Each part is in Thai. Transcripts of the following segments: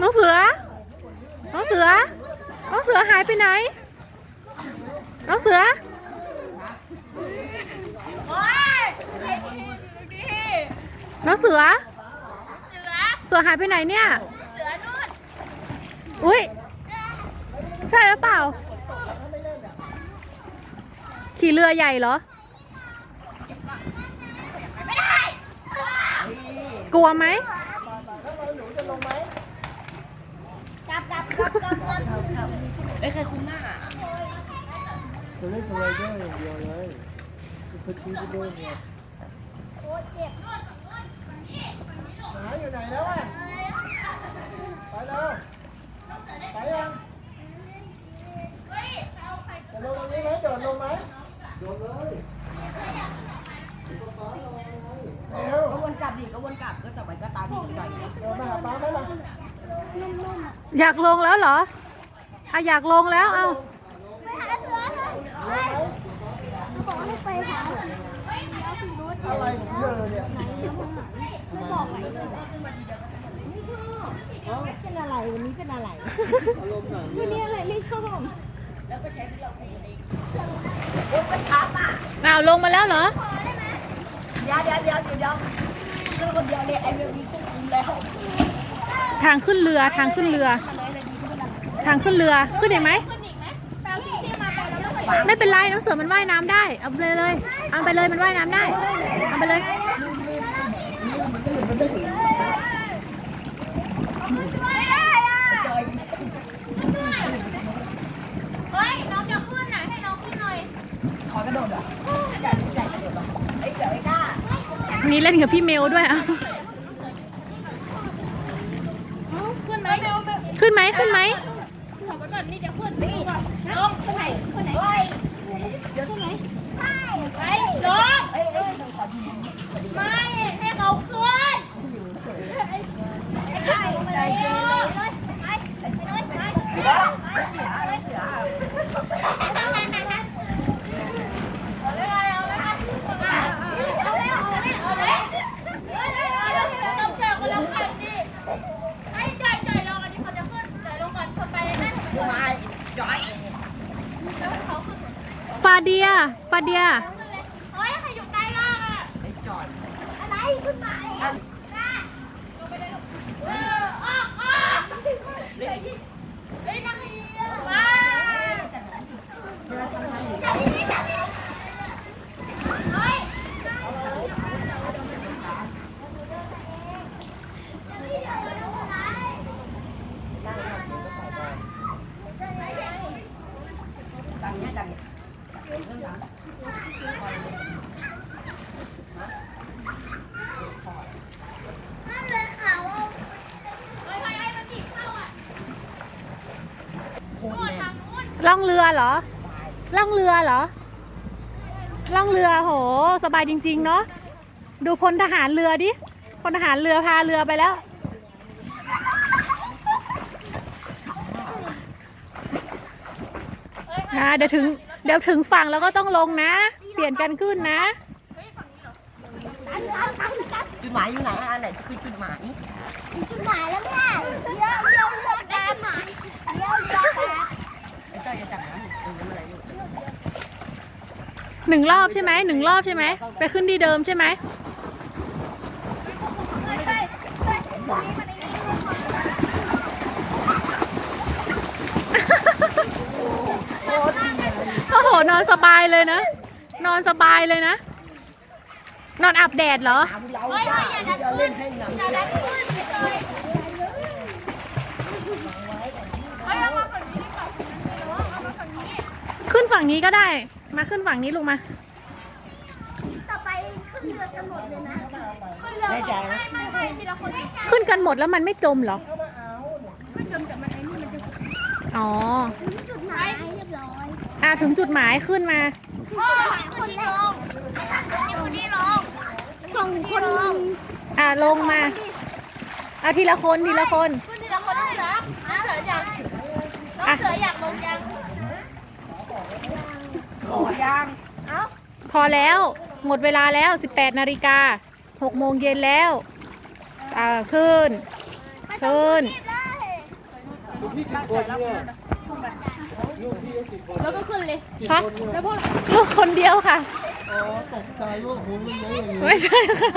น้องเสือ น้องเสือ น้องเสือหายไปไหน น้องเสือน้องเสือ เสือเสือหายไปไหนเนี่ยเสือนู่นอุ้ย ใช่หรือเปล่า ขี่เรือใหญ่เหรอไม่ได้กลัวไหม กลับกลับกลับกลับกลับเอ้ยใครคุมหน้าจะเล่นสไลเดอร์อย่างเดียวเลยคือชี้ไปด้วยเนี่ยโอ้เจ็บหายอยู่ไหนแล้วอะไปแล้วไปยังจะลงตรงนี้ไหมโดดลงไหมโดดเลยเร็วก็วนกลับดิก็วนกลับก็ต่อไปก็ตามพี่จ่อย โดดมาหาป้าไหมล่ะ อยากลงแล้วเหรออะอยากลงแล้วเอาไปหาเสือเถอะเฮ้ยเขาบอกให้ไปหาเสือเอาสีนู้นอะไรของเธอเนี่ยบอกไปเป็นอะไรวันนี้เป็นอะไรอารมณ์ไหนวันนี้อะไรไม่ชอบอ้าวลงมาแล้วเหรอ เดี๋ยวเดี๋ยวเดี๋ยวเดี๋ยวเรื่องคนเดียวเนี่ยไอ้เรื่องนี้ควบคุมแล้ว ทางขึ้นเรือทางขึ้นเรือ ทางขึ้นเรือขึ้นได้ไหมขึ้นอีกไหมแปลที่ที่มาไปแล้วไม่เคยไม่เป็นไรน้องเสือมันว่ายน้ำได้เอาไปเลยเอาไปเลยมันว่ายน้ำได้เอาไปเลยไม่ได้อะเฮ้ยน้องจะขึ้นไหนให้น้องขึ้นหน่อยขอกระโดดอะใหญ่ใหญ่กระโดดหรอไอ้เดี๋ยวไอ้ก้านี่เล่นกับพี่เมลด้วยอะ ขึ้นไหม ขึ้นไหมขึ้นไหม เดียฟาเดียเฮ้ยใครอยู่ใต้ล่างอะไอ้จ่อยอะไรขึ้นมาอะลงไปเลยเออออกออกเฮ้ยเฮ้ยนั่งดีๆมาจับดีๆจับดีๆเฮ้ย ดังเนี้ยดังเนี้ยเรื่องดัง นั่นเลยค่ะว่าเฮ้ยให้มันถีบเข้าอะ โคตร นู่น แน่ ทางนู้น ล่องเรือเหรอ ล่องเรือเหรอ ล่องเรือโห สบายจริง ๆ เนาะ ดูพลทหารเรือดิ พลทหารเรือพาเรือไปแล้ว นะเดี๋ยวถึงเดี๋ยวถึงฝั่งแล้วก็ต้องลงนะ เปลี่ยนกันขึ้นนะ จุดหมายอยู่ไหนอันไหนคือจุดหมาย จุดหมายแล้วแม่เลี้ยวเลี้ยวเลี้ยวตามหมายเลี้ยวเลี้ยวตาม ไอ้จ่อยจะจับน้ำตรงนั้นอะไรอยู่ หนึ่งรอบใช่ไหมหนึ่งรอบใช่ไหมไปขึ้นที่เดิมใช่ไหมโอ้โหนอนสบายเลยนะ นอนสบายเลยนะ นอนอาบแดดเหรอขึ้นฝั่งนี้ดีกว่าเอามาฝั่งนี้ขึ้นฝั่งนี้ก็ได้ มาขึ้นฝั่งนี้ลูกมา ต่อไปขึ้นเรือกันหมดเลยนะขึ้นเรือแน่ใจนะไม่ไม่ทีละคนขึ้นกันหมดแล้วมันไม่จมเหรออ๋อจุดหมายเรียบร้อยอ่าถึงจุดหมายขึ้นมา พ่อคนที่ลงคนที่ลงส่งคนลงอ่าลงมา เอาทีละคนทีละคนขึ้นทีละคนน้องเสือน้องเสืออยากน้องเสืออยากลงยัง ขอยัง พ อแล้ว หมดเวลาแล้ว 18นาฬิกา6โมงเย็นแล้วอ่าขึ้นไปขึ้นลูกพี่กี่คนเนี่ยลูกพี่ก็กี่คนแล้วก็ขึ้นเลยกี่ฮะคนเนี่ยแล้วพวกลูกคนเดียวค่ะอ๋อตกใจลูกหูมันเยอะอย่างนี้ไม่ใช่ค่ะ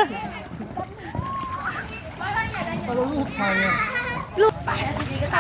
เอาแล้วลูกใครอะลูก